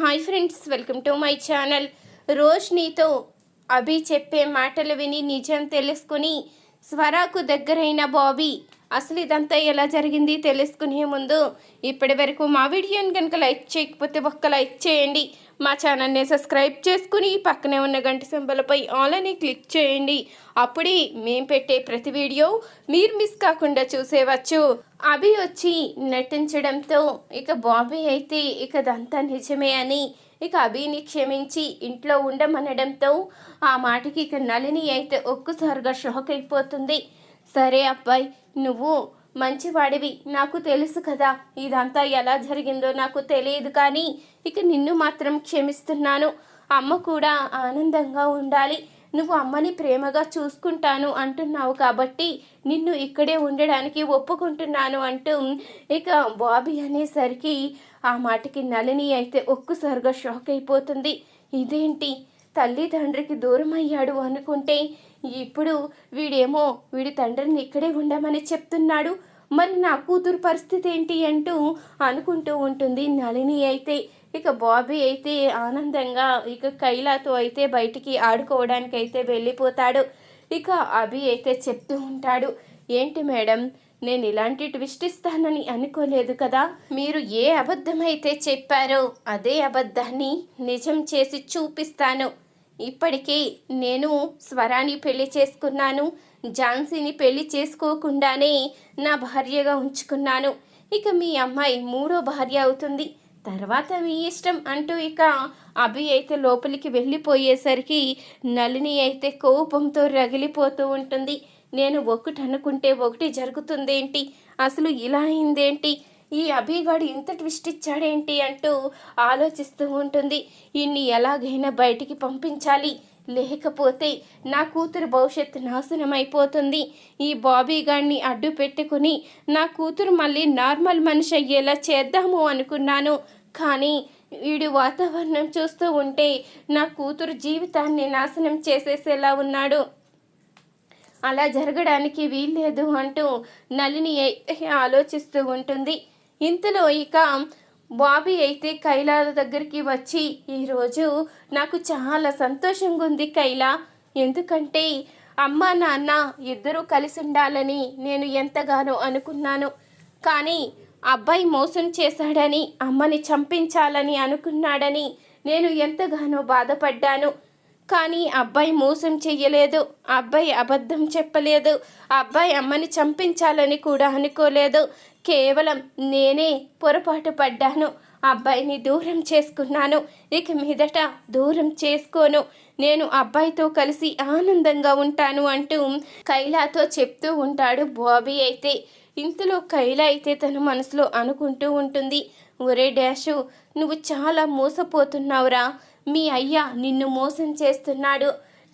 Hi friends welcome to my channel రోష్నీతో Abhi చెప్పే మాటలు విని నిజం తెలుసుకుని స్వరాకు దగ్గరైన బాబీ అసలు ఇదంతా ఎలా జరిగింది తెలుసుకునే ముందు ఇప్పటి వరకు మా వీడియోని కనుక లైక్ చేయకపోతే ఒక్క లైక్ చేయండి. మా ఛానల్ని సబ్స్క్రైబ్ చేసుకుని పక్కనే ఉన్న గంట సింబలపై ఆల్ అని క్లిక్ చేయండి. అప్పుడే మేము పెట్టే ప్రతి వీడియో మీరు మిస్ కాకుండా చూసేవచ్చు. అభి వచ్చి నటించడంతో ఇక బాబీ అయితే ఇక అదంతా నిజమే అని ఇక అభిని క్షమించి ఇంట్లో ఉండమనడంతో ఆ మాటకి ఇక నలిని అయితే ఒక్కసారిగా షాక్ అయిపోతుంది. సరే అబ్బాయి నువ్వు మంచివాడివి. నాకు తెలుసు కదా ఇదంతా ఎలా జరిగిందో నాకు తెలియదు కానీ ఇక నిన్ను మాత్రం క్షమిస్తున్నాను. అమ్మ కూడా ఆనందంగా ఉండాలి. నువ్వు అమ్మని ప్రేమగా చూసుకుంటాను అంటున్నావు కాబట్టి నిన్ను ఇక్కడే ఉండడానికి ఒప్పుకుంటున్నాను అంటూ ఇక బాబీ అనేసరికి ఆ మాటకి నలిని అయితే ఒక్కసారిగా షాక్ అయిపోతుంది. ఇదేంటి? తల్లి తండ్రికి దూరం అయ్యాడు అనుకుంటే ఇప్పుడు వీడేమో వీడి తండ్రిని ఇక్కడే ఉండమని చెప్తున్నాడు. మరి నా కూతురు పరిస్థితి ఏంటి అంటూ అనుకుంటూ ఉంటుంది. నళిని అయితే ఇక బాబీ అయితే ఆనందంగా ఇక కైలాతో అయితే బయటికి ఆడుకోవడానికి అయితే వెళ్ళిపోతాడు. ఇక అభి అయితే చెప్తూ ఉంటాడు ఏంటి మేడం నేను ఇలాంటి ట్విస్ట్ ఇస్తానని అనుకోలేదు కదా. మీరు ఏ అబద్ధమైతే చెప్పారో అదే అబద్ధాన్ని నిజం చేసి చూపిస్తాను. ఇప్పటికే నేను స్వరాన్ని పెళ్ళి చేసుకున్నాను ఝాన్సీని పెళ్ళి చేసుకోకుండానే నా భార్యగా ఉంచుకున్నాను. ఇక మీ అమ్మాయి మూడో భార్య అవుతుంది. తర్వాత మీ ఇష్టం అంటూ ఇక అభి అయితే లోపలికి వెళ్ళిపోయేసరికి నలిని అయితే కోపంతో రగిలిపోతూ ఉంటుంది. నేను ఒకటి అనుకుంటే ఒకటి జరుగుతుందేంటి? అసలు ఇలా అయిందేంటి? ఈ అభిగాడు ఇంత ట్విస్ట్ ఇచ్చాడేంటి అంటూ ఆలోచిస్తూ ఉంటుంది. ఇన్ని ఎలాగైనా బయటికి పంపించాలి. లేకపోతే నా కూతురు భవిష్యత్తు నాశనం అయిపోతుంది ఈ బాబీ గాడిని అడ్డు పెట్టుకుని నా కూతురు మళ్ళీ నార్మల్ మనిషి అయ్యేలా చేద్దాము అనుకున్నాను. కానీ వీడి వాతావరణం చూస్తూ ఉంటే నా కూతురు జీవితాన్ని నాశనం చేసేసేలా ఉన్నాడు. అలా జరగడానికి వీల్లేదు అంటూ నలిని ఆలోచిస్తూ ఉంటుంది. ఇంతలో ఇక బాబీ అయితే కైలాల దగ్గరికి వచ్చి ఈరోజు నాకు చాలా సంతోషంగా ఉంది కైలా. ఎందుకంటే అమ్మ నాన్న ఇద్దరూ కలిసి ఉండాలని నేను ఎంతగానో అనుకున్నాను. కానీ అబ్బాయి మోసం చేశాడని అమ్మని చంపించాలని అనుకున్నాడని నేను ఎంతగానో బాధపడ్డాను. కానీ అబ్బాయి మోసం చెయ్యలేదు అబ్బాయి అబద్ధం చెప్పలేదు అబ్బాయి అమ్మని చంపించాలని కూడా అనుకోలేదు. కేవలం నేనే పొరపాటు పడ్డాను అబ్బాయిని దూరం చేసుకున్నాను ఇక మీదట దూరం చేసుకోను. నేను అబ్బాయితో కలిసి ఆనందంగా ఉంటాను అంటూ కైలాతో చెప్తూ ఉంటాడు బాబీ అయితే. ఇంతలో కైలా అయితే తన మనసులో అనుకుంటూ ఉంటుంది ఒరే డాషు నువ్వు చాలా మోసపోతున్నావురా. మీ అయ్య నిన్ను మోసం చేస్తున్నాడు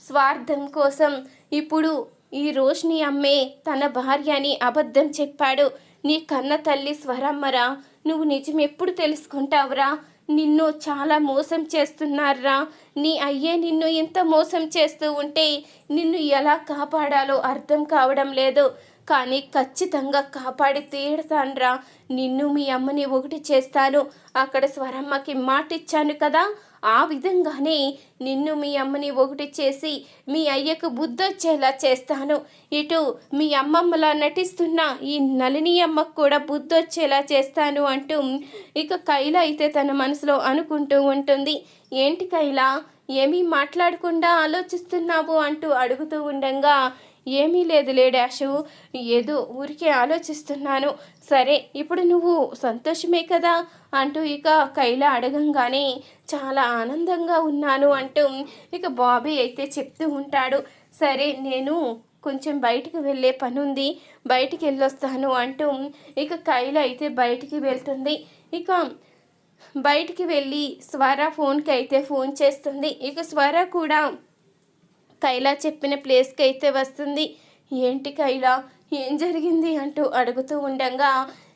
స్వార్థం కోసం. ఇప్పుడు ఈ రోష్ని అమ్మే తన భార్యని అబద్ధం చెప్పాడు. నీ కన్న తల్లి స్వరమ్మరా నువ్వు నిజం ఎప్పుడు తెలుసుకుంటావురా? నిన్ను చాలా మోసం చేస్తున్నారా? నీ అయ్యే నిన్ను ఇంత మోసం చేస్తూ ఉంటే నిన్ను ఎలా కాపాడాలో అర్థం కావడం లేదు. కానీ ఖచ్చితంగా కాపాడి తీరుతాన్రా. నిన్ను మీ అమ్మని ఒకటి చేస్తాను. అక్కడ స్వరమ్మకి మాటిచ్చాను కదా ఆ విధంగానే నిన్ను మీ అమ్మని ఒకటి చేసి మీ అయ్యకు బుద్ధొచ్చేలా చేస్తాను. ఇటు మీ అమ్మమ్మలా నటిస్తున్న ఈ నలిని అమ్మకు కూడా బుద్ధొచ్చేలా చేస్తాను అంటూ ఇక కైల అయితే తన మనసులో అనుకుంటూ ఉంటుంది. ఏంటి కైలా? ఏమీ మాట్లాడకుండా ఆలోచిస్తున్నావు అంటూ అడుగుతూ ఉండగా ఏమీ లేదులే డాషు. ఏదో ఊరికే ఆలోచిస్తున్నాను. సరే ఇప్పుడు నువ్వు సంతోషమే కదా? అంటూ ఇక కైల అడగంగానే చాలా ఆనందంగా ఉన్నాను అంటూ ఇక బాబీ అయితే చెప్తూ ఉంటాడు. సరే నేను కొంచెం బయటికి వెళ్ళే పని ఉంది బయటికి వెళ్ళొస్తాను అంటూ ఇక కైల అయితే బయటికి వెళ్తుంది. ఇక బయటికి వెళ్ళి స్వర ఫోన్కి అయితే ఫోన్ చేస్తుంది. ఇక స్వర కూడా కైలా చెప్పిన ప్లేస్కి అయితే వస్తుంది. ఏంటి కైలా? ఏం జరిగింది? అంటూ అడుగుతూ ఉండగా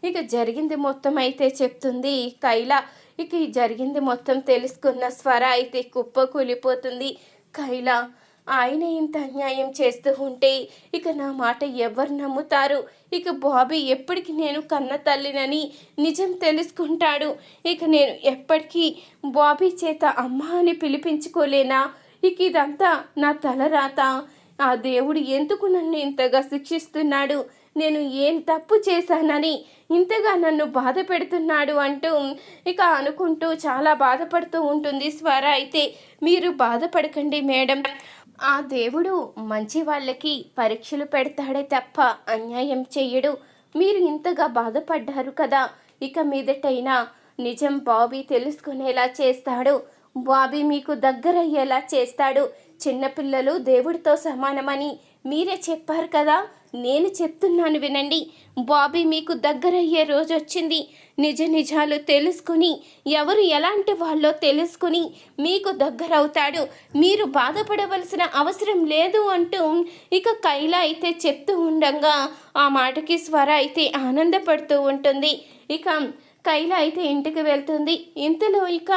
ఇక జరిగింది మొత్తం అయితే చెప్తుంది కైలా. ఇక జరిగింది మొత్తం తెలుసుకున్న స్వర అయితే కుప్ప కూలిపోతుంది. కైలా ఆయన ఇంత అన్యాయం చేస్తూ ఉంటే ఇక నా మాట ఎవరు నమ్ముతారు? ఇక బాబీ ఎప్పటికీ నేను కన్న తల్లినని నిజం తెలుసుకుంటాడు. ఇక నేను ఎప్పటికీ బాబీ చేత అమ్మ అని పిలిపించుకోలేనా? ఇక ఇదంతా నా తలరాత ఆ దేవుడు ఎందుకు నన్ను ఇంతగా శిక్షిస్తున్నాడు? నేను ఏం తప్పు చేశానని ఇంతగా నన్ను బాధ పెడుతున్నాడు అంటూ ఇక అనుకుంటూ చాలా బాధపడుతూ ఉంటుంది స్వర. అయితే మీరు బాధపడకండి మేడం. ఆ దేవుడు మంచి వాళ్ళకి పరీక్షలు పెడతాడే తప్ప అన్యాయం చెయ్యడు. మీరు ఇంతగా బాధపడ్డారు కదా. ఇక మీదటైనా నిజం బాబీ తెలుసుకునేలా చేస్తాడు. బాబీ మీకు దగ్గరయ్యేలా చేస్తాడు. చిన్నపిల్లలు దేవుడితో సమానమని మీరే చెప్పారు కదా. నేను చెప్తున్నాను వినండి. బాబీ మీకు దగ్గరయ్యే రోజు వచ్చింది. నిజ నిజాలు తెలుసుకుని ఎవరు ఎలాంటి వాళ్ళో తెలుసుకుని మీకు దగ్గరవుతాడు. మీరు బాధపడవలసిన అవసరం లేదు అంటూ ఇక కైల అయితే చెప్తూ ఉండగా ఆ మాటకి స్వర అయితే ఆనందపడుతూ ఉంటుంది. ఇక కైల అయితే ఇంటికి వెళ్తుంది. ఇంతలో ఇక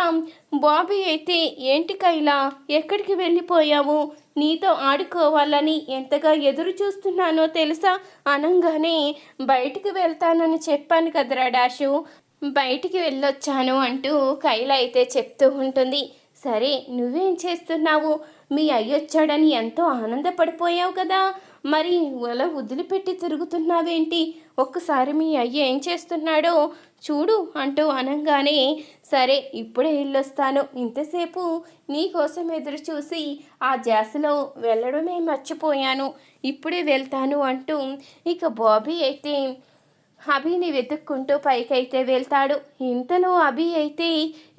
బాబీ అయితే ఏంటి కైల ఎక్కడికి వెళ్ళిపోయావు? నీతో ఆడుకోవాలని ఎంతగా ఎదురు చూస్తున్నానో తెలుసా? అనంగానే బయటికి వెళ్తానని చెప్పాను కదరా డాషు. బయటికి వెళ్ళొచ్చాను అంటూ కైల అయితే చెప్తూ ఉంటుంది. సరే నువ్వేం చేస్తున్నావు? మీ అయ్యొచ్చాడని ఎంతో ఆనందపడిపోయావు కదా. మరి అలా వదిలిపెట్టి తిరుగుతున్నావేంటి? ఒక్కసారి మీ అయ్య ఏం చేస్తున్నాడో చూడు అంటూ అనగానే సరే ఇప్పుడే వెళ్ళొస్తాను ఇంతసేపు నీకోసం ఎదురు చూసి ఆ జాసలో వెళ్ళడమే మర్చిపోయాను. ఇప్పుడే వెళ్తాను అంటూ ఇక బాబీ అయితే అభిని వెతుక్కుంటూ పైకైతే వెళ్తాడు. ఇంతలో అభి అయితే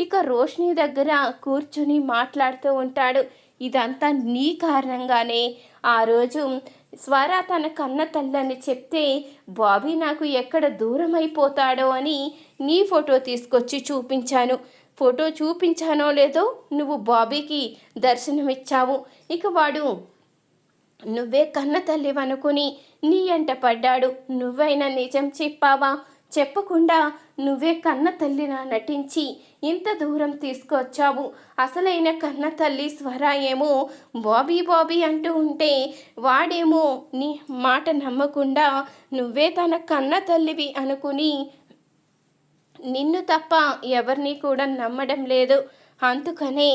ఇక రోష్ని దగ్గర కూర్చుని మాట్లాడుతూ ఉంటాడు. ఇదంతా నీ కారణంగానే. ఆ రోజు స్వర తన కన్న తల్లని చెప్తే బాబీ నాకు ఎక్కడ దూరం అయిపోతాడో అని నీ ఫోటో తీసుకొచ్చి చూపించాను. ఫోటో చూపించానో లేదో నువ్వు బాబీకి దర్శనమిచ్చావు. ఇక వాడు నువ్వే కన్న తల్లివనుకుని నీ ఎంట పడ్డాడు. నువ్వైనా నిజం చెప్పావా? చెప్పకుండా నువ్వే కన్న తల్లిలా నటించి ఇంత దూరం తీసుకొచ్చావు? అసలైన కన్న తల్లి స్వర ఏమో బాబీ బాబీ అంటూ ఉంటే వాడేమో నీ మాట నమ్మకుండా నువ్వే తన కన్న తల్లివి అనుకుని నిన్ను తప్ప ఎవరిని కూడా నమ్మడం లేదు. అందుకనే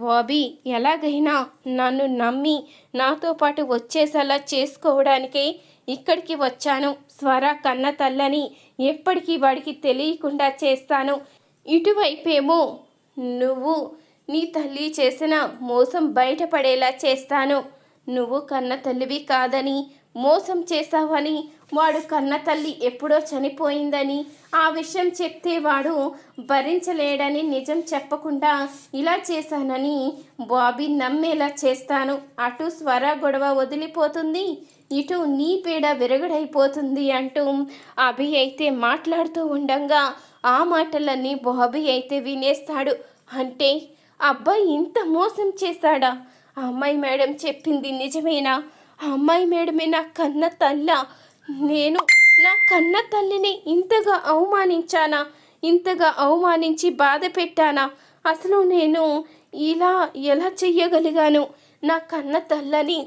బాబీ ఎలాగైనా నన్ను నమ్మి నాతో పాటు వచ్చేసేలా చేసుకోవడానికే ఇక్కడికి వచ్చాను. స్వర కన్న తల్లని ఎప్పటికీ వాడికి తెలియకుండా చేస్తాను. ఇటువైపేమో నువ్వు నీ తల్లి చేసిన మోసం బయటపడేలా చేస్తాను. నువ్వు కన్న తల్లివి కాదని మోసం చేశావని వాడు కన్న తల్లి ఎప్పుడో చనిపోయిందని ఆ విషయం చెప్తే వాడు భరించలేడని నిజం చెప్పకుండా ఇలా చేశానని బాబీ నమ్మేలా చేస్తాను. అటు స్వర గొడవ వదిలిపోతుంది ఇటు నీ పీడ విరగడైపోతుంది అంటూ అభి అయితే మాట్లాడుతూ ఉండంగా ఆ మాటలన్నీ బాబీ అయితే వినేస్తాడు. అంటే అబ్బాయి ఇంత మోసం చేశాడా? అమ్మాయి మేడం చెప్పింది నిజమేనా? అమ్మాయి మేడమే నా కన్న తల్ల. నేను నా కన్న తల్లిని ఇంతగా అవమానించానా? ఇంతగా అవమానించి బాధ పెట్టానా? అసలు నేను ఇలా ఎలా చెయ్యగలిగాను? నా కన్న తల్లని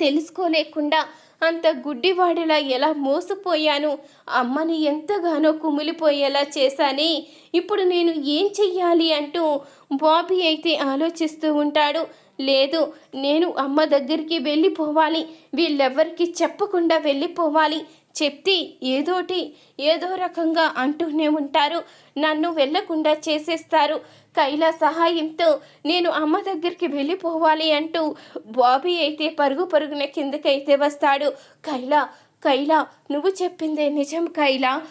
తెలుసుకోలేకుండా అంత గుడ్డివాడిలా ఎలా మోసపోయాను? అమ్మని ఎంతగానో కుమిలిపోయేలా చేశానే? ఇప్పుడు నేను ఏం చెయ్యాలి అంటూ బాబీ అయితే ఆలోచిస్తూ ఉంటాడు. లేదు నేను అమ్మ దగ్గరికి వెళ్ళిపోవాలి. వీళ్ళెవ్వరికి చెప్పకుండా వెళ్ళిపోవాలి. చెప్తే ఏదోటి ఏదో రకంగా అంటూనే ఉంటారు. నన్ను వెళ్ళకుండా చేసేస్తారు. కైలా సహాయంతో నేను అమ్మ దగ్గరికి వెళ్ళిపోవాలి అంటూ బాబీ అయితే పరుగు పరుగున కిందకైతే వస్తాడు. కైలా కైలా నువ్వు చెప్పిందే నిజం కైలా.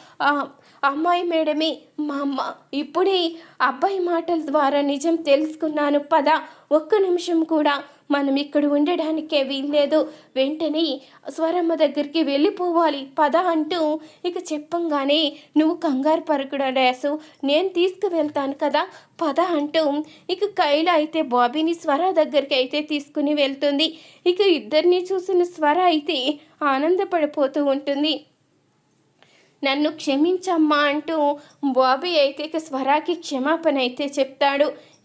అమ్మాయి మేడమే మా అమ్మ. ఇప్పుడే అబ్బాయి మాటల ద్వారా నిజం తెలుసుకున్నాను. పద ఒక్క నిమిషం కూడా. మనం ఇక్కడ ఉండడానికే వీల్లేదు. వెంటనే స్వరమ్మ దగ్గరికి వెళ్ళిపోవాలి. పద అంటూ ఇక చెప్పంగానే నువ్వు కంగారు పరకుడాసు నేను తీసుకువెళ్తాను కదా. పద అంటూ ఇక కైల అయితే బాబీని స్వర దగ్గరికి అయితే తీసుకుని వెళ్తుంది. ఇక ఇద్దరిని చూసిన స్వర అయితే ఆనందపడిపోతూ ఉంటుంది. నన్ను క్షమించమ్మా అంటూ బాబీ అయితే ఇక స్వరాకి క్షమాపణ అయితే చెప్తాడు.